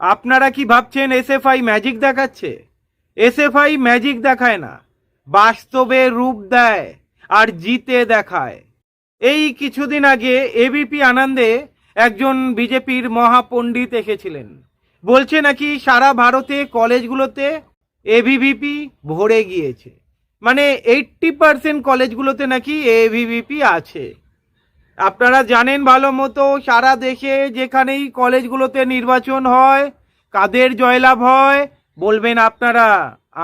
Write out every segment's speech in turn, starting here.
আপনারা কি ভাবছেন এসএফআই ম্যাজিক দেখাচ্ছে? এসএফআই ম্যাজিক দেখায় না, বাস্তবে রূপ দেয় আর জিতে দেখায়। এই কিছুদিন আগে এবিপি আনন্দে একজন বিজেপির মহাপণ্ডিত এসেছিলেন। বলছে নাকি সারা ভারতে কলেজগুলোতে এভিভিপি ভরে গিয়েছে। মানে এইট্টি পার্সেন্ট কলেজগুলোতে নাকি এভিভিপি আছে। আপনারা জানেন ভালো মতো, সারা দেশে যেখানেই কলেজগুলোতে নির্বাচন হয়, কাদের জয়লাভ হয়, বলবেন আপনারা।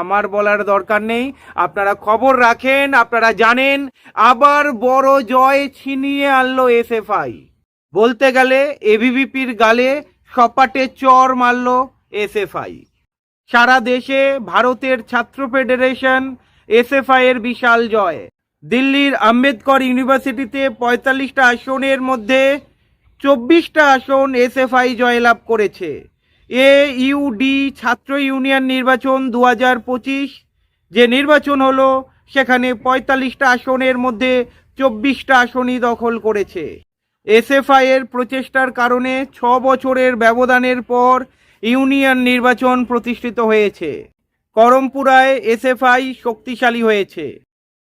আমার বলার দরকার নেই। আপনারা খবর রাখেন, আপনারা জানেন। আবার বড় জয় ছিনিয়ে আনলো এসএফআই বলতে গেলে এভিভিপির গালে সপাটে চর মারল এসএফআই। সারা দেশে ভারতের ছাত্র ফেডারেশন এসএফআই এর বিশাল জয়। দিল্লির আম্বেদকর ইউনিভার্সিটিতে পঁয়তাল্লিশটা আসনের মধ্যে চব্বিশটা আসন এসএফআই জয়লাভ করেছে। এ ইউডি ছাত্র ইউনিয়ন নির্বাচন দু হাজার পঁচিশ, যে নির্বাচন হলো, সেখানে পঁয়তাল্লিশটা আসনের মধ্যে চব্বিশটা আসনই দখল করেছে। এসএফআই এর প্রচেষ্টার কারণে ছ বছরের ব্যবধানের পর ইউনিয়ন নির্বাচন প্রতিষ্ঠিত হয়েছে। করমপুরায় এসএফআই শক্তিশালী হয়েছে।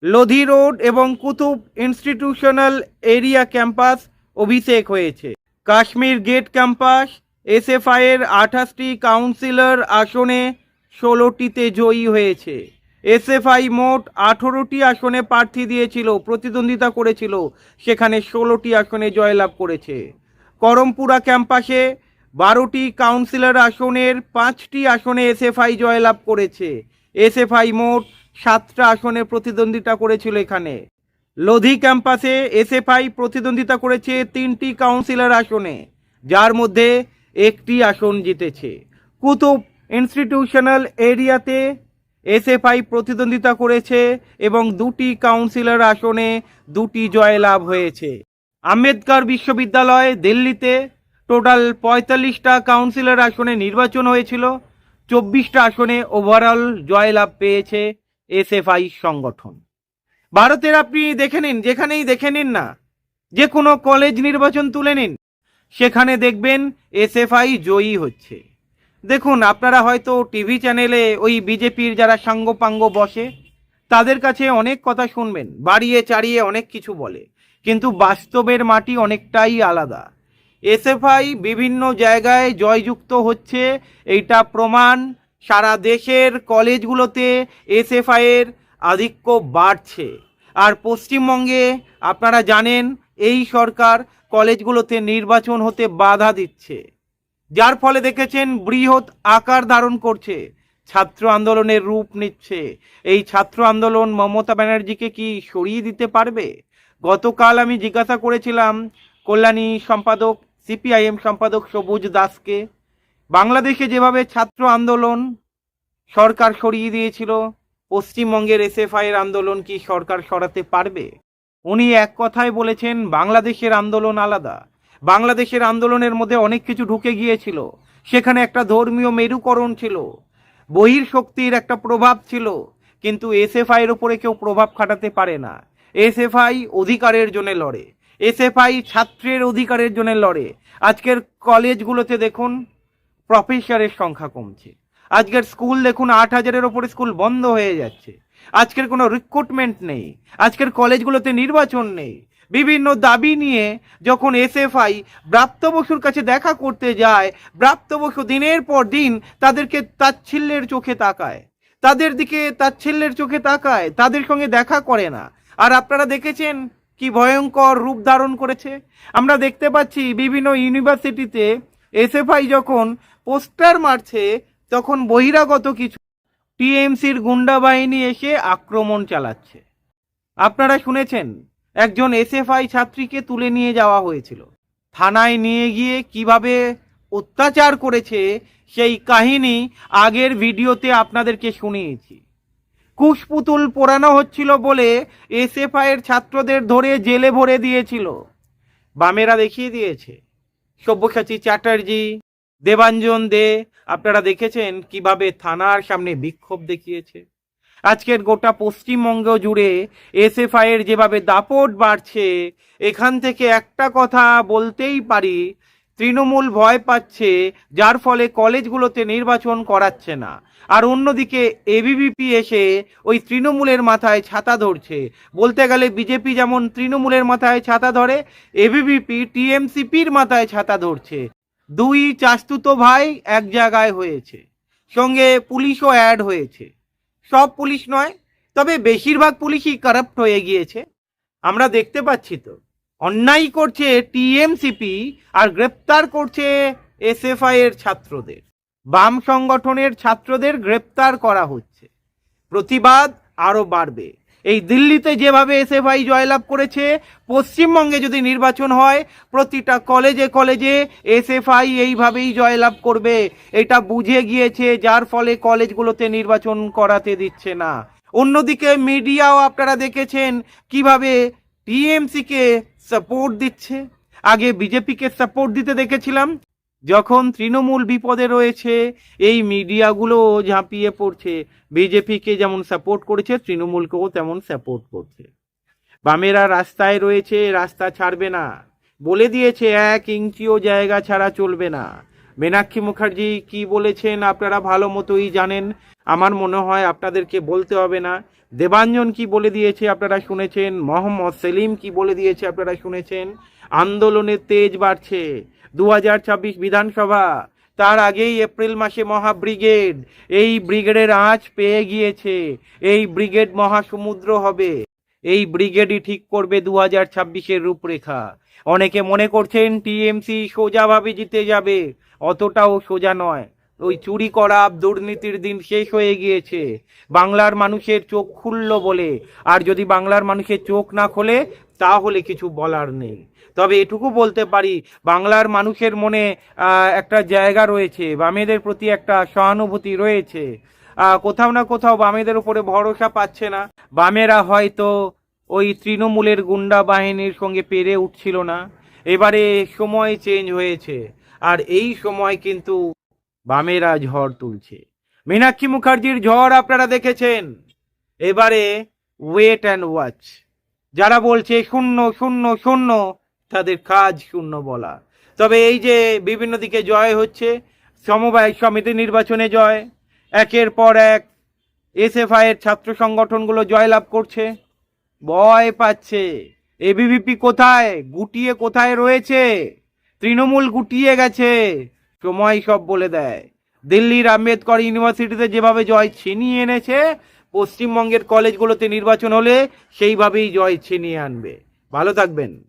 লোধি রোড এবং কুতুব ইনস্টিটিউশনাল এরিয়া ক্যাম্পাস অভিষেক হয়েছে। কাশ্মীর গেট ক্যাম্পাস এসএফআই এর আঠাশটি কাউন্সিলর আসনে ষোলোটিতে জয়ী হয়েছে। এসএফআই মোট আঠেরোটি আসনে প্রার্থী দিয়েছিল, প্রতিদ্বন্দ্বিতা করেছিল। সেখানে ষোলোটি আসনে জয়লাভ করেছে। করমপুরা ক্যাম্পাসে বারোটি কাউন্সিলর আসনের পাঁচটি আসনে এসএফআই জয়লাভ করেছে। এসএফআই মোট সাতটা আসনে প্রতিদ্বন্দ্বিতা করেছিল এখানে। লোধি ক্যাম্পাসে এসএফআই প্রতিদ্বন্দ্বিতা করেছে তিনটি কাউন্সিলর আসনে, যার মধ্যে একটি আসন জিতেছে। কুতুব ইনস্টিটিউশনাল এরিয়াতে এসএফআই প্রতিদ্বন্দ্বিতা করেছে এবং দুটি কাউন্সিলর আসনে দুটি জয়লাভ হয়েছে। আম্বেদকর বিশ্ববিদ্যালয় দিল্লিতে টোটাল পঁয়তাল্লিশটা কাউন্সিলর আসনে নির্বাচন হয়েছিল, চব্বিশটা আসনে ওভারঅল জয়লাভ পেয়েছে এসএফআই সংগঠন। ভারতের আপনি দেখে নিন, যেখানেই দেখে নিন না, যে কোনো কলেজ নির্বাচন তুলে নিন, সেখানে দেখবেন এসএফআই জয়ী হচ্ছে। দেখুন, আপনারা হয়তো টিভি চ্যানেলে ওই বিজেপির যারা সাঙ্গপাঙ্গ বসে, তাদের কাছে অনেক কথা শুনবেন, বাড়িয়ে চাড়িয়ে অনেক কিছু বলে। কিন্তু বাস্তবের মাটি অনেকটাই আলাদা। এসএফআই বিভিন্ন জায়গায় জয়যুক্ত হচ্ছে, এইটা প্রমাণ। সারা দেশের কলেজগুলোতে এসএফআই এর আধিক্য বাড়ছে। আর পশ্চিমবঙ্গে আপনারা জানেন, এই সরকার কলেজগুলোতে নির্বাচন হতে বাধা দিচ্ছে। যার ফলে দেখেছেন বৃহৎ আকার ধারণ করছে। ছাত্র আন্দোলনের রূপ নিচ্ছে। এই ছাত্র আন্দোলন মমতা ব্যানার্জিকে কি সরিয়ে দিতে পারবে? গতকাল আমি জিজ্ঞাসা করেছিলাম কল্যাণী সম্পাদক, সিপিআইএম সম্পাদক সবুজ দাসকে। বাংলাদেশে যেভাবে ছাত্র আন্দোলন সরকার সরিয়ে দিয়েছিল, পশ্চিমবঙ্গের এসএফআই এর আন্দোলন কি সরকার সরাতে পারবে? উনি এক কথায় বলেছেন, বাংলাদেশের আন্দোলন আলাদা। বাংলাদেশের আন্দোলনের মধ্যে অনেক কিছু ঢুকে গিয়েছিল। সেখানে একটা ধর্মীয় মেরুকরণ ছিল। বহির শক্তির একটা প্রভাব ছিল। কিন্তু এসএফআই এর উপরে কেউ প্রভাব খাটাতে পারে না। এসএফআই অধিকারের জন্য লড়ে। এসএফআই ছাত্রের অধিকারের জন্য লড়ে। আজকের কলেজগুলোতে দেখুন প্রফেসরের সংখ্যা কমছে। আজকের স্কুল দেখুন, আট হাজারের ওপরে স্কুল বন্ধ হয়ে যাচ্ছে। আজকের কোনো রিক্রুটমেন্ট নেই। আজকের কলেজগুলোতে নির্বাচন নেই। বিভিন্ন দাবি নিয়ে যখন এসএফআই ব্রাত্য বসুর কাছে দেখা করতে যায়, ব্রাত্য বসু দিনের পর দিন তাদেরকে তাচ্ছিল্যের চোখে তাকায়। তাদের দিকে তাচ্ছিল্যের চোখে তাকায়, তাদের সঙ্গে দেখা করে না। আর আপনারা দেখেছেন কি ভয়ঙ্কর রূপ ধারণ করেছে? আমরা দেখতে পাচ্ছি বিভিন্ন ইউনিভার্সিটিতে এসএফআই যখন পোস্টার মারছে, তখন বহিরাগত কিছু টিএমসির গুন্ডা বাহিনী এসে আক্রমণ চালাচ্ছে। আপনারা শুনেছেন একজন এসএফআই ছাত্রীকে তুলে নিয়ে যাওয়া হয়েছিল। থানায় নিয়ে গিয়ে কীভাবে অত্যাচার করেছে সেই কাহিনী আগের ভিডিওতে আপনাদেরকে শুনিয়েছি। কুশপুতুল পোড়ানো হচ্ছিল বলে এসএফআই এর ছাত্রদের ধরে জেলে ভরে দিয়েছিল। বামেরা দেখিয়ে দিয়েছে। সব্যসাচী চ্যাটার্জি, দেবাঞ্জন দে, আপনারা দেখেছেন কীভাবে থানার সামনে বিক্ষোভ দেখিয়েছে। আজকের গোটা পশ্চিমবঙ্গ জুড়ে এসএফআই এর যেভাবে দাপট বাড়ছে, এখান থেকে একটা কথা বলতেই পারি, তৃণমূল ভয় পাচ্ছে, যার ফলে কলেজগুলোতে নির্বাচন করাচ্ছে না। আর অন্যদিকে এবিভিপি এসে ওই তৃণমূলের মাথায় ছাতা ধরছে। বলতে গেলে বিজেপি যেমন তৃণমূলের মাথায় ছাতা ধরে এবিভিপি টিএমসিপির মাথায় ছাতা ধরছে। দুই চাস্তুতো ভাই এক জায়গায় হয়েছে। সঙ্গে পুলিশও অ্যাড হয়েছে। সব পুলিশ নয়, তবে বেশিরভাগ পুলিশই কারাপ্ট হয়ে গিয়েছে। আমরা দেখতে পাচ্ছি তো, অন্যায় করছে টিএমসিপি আর গ্রেপ্তার করছে এসএফআই এর ছাত্রদের। বাম সংগঠনের ছাত্রদের গ্রেপ্তার করা হচ্ছে। প্রতিবাদ আরও বাড়বে। এই দিল্লিতে যেভাবে এসএফআই জয়লাভ করেছে, পশ্চিমবঙ্গে যদি নির্বাচন হয়, প্রতিটা কলেজে কলেজে এসএফআই এইভাবেই জয়লাভ করবে। এটা বুঝে গিয়েছে, যার ফলে কলেজগুলোতে নির্বাচন করাতে দিচ্ছে না। অন্যদিকে মিডিয়াও আপনারা দেখেছেন, কীভাবে টিএমসিকে সাপোর্ট দিচ্ছে। আগে বিজেপিকে সাপোর্ট দিতে দেখেছিলাম যখন তৃণমূল বিপদে রয়েছে, এই মিডিয়াগুলো ঝাঁপিয়ে পড়ছে। বিজেপিকে যেমন সাপোর্ট করেছে, তৃণমূলকেও তেমন সাপোর্ট করছে। বামেরা রাস্তায় রয়েছে, রাস্তা ছাড়বে না। বলে দিয়েছে, এক ইঞ্চিও জায়গা ছাড়া চলবে না। মীনাক্ষী মুখার্জি কি বলেছেন আপনারা ভালো মতোই জানেন। আমার মনে হয় আপনাদেরকে বলতে হবে না। দেবাঞ্জন কি বলে দিয়েছে আপনারা শুনেছেন? মোহাম্মদ সেলিম কি বলে দিয়েছে আপনারা শুনেছেন? আন্দোলনের তেজ বাড়ছে। দু বিধানসভা। তার আগেই এপ্রিল মাসে মহা ব্রিগেড এই ব্রিগেডের আঁচ পেয়ে গিয়েছে। এই ব্রিগেড মহাসমুদ্র হবে। এই ব্রিগেডই ঠিক করবে দু হাজার ছাব্বিশের রূপরেখা। অনেকে মনে করছেন টিএমসি সোজাভাবে জিতে যাবে। অতটাও সোজা নয়। ওই চুরি করা দুর্নীতির দিন শেষ হয়ে গিয়েছে। বাংলার মানুষের চোখ খুললো বলে। আর যদি বাংলার মানুষের চোখ না খোলে, তাহলে কিছু বলার নেই। তবে এটুকু বলতে পারি, বাংলার মানুষের মনে একটা জায়গা রয়েছে, বামেদের প্রতি একটা সহানুভূতি রয়েছে। কোথাও না কোথাও বামেদের উপরে ভরসা পাচ্ছে না। বামেরা হয়তো ওই তৃণমূলের গুন্ডা বাহিনীর সঙ্গে পেরে উঠছিল না। এবারে সময় চেঞ্জ হয়েছে। আর এই সময় কিন্তু বামেরা ঝড় তুলছে। মীনাক্ষী মুখার্জির ঝড় আপনারা দেখেছেন? এবারে ওয়েট অ্যান্ড ওয়াচ যারা বলছে শূন্য শূন্য শূন্য, তাদের কাজ শূন্য বলা। তবে এই যে বিভিন্ন দিকে জয় হচ্ছে, সমবায় সমিতি নির্বাচনে জয়, একের পর এক এসএফআই এর ছাত্র সংগঠনগুলো জয়লাভ করছে। ভয় পাচ্ছে। এবিভিপি কোথায়? গুটিয়ে কোথায় রয়েছে? তৃণমূল গুটিয়ে গেছে। সময় সব বলে দেয়। দিল্লির আম্বেদকর ইউনিভার্সিটিতে যেভাবে জয় ছিনিয়ে এনেছে, পশ্চিমবঙ্গের কলেজগুলোতে নির্বাচন হলে সেইভাবেই জয় ছিনিয়ে আনবে। ভালো থাকবেন।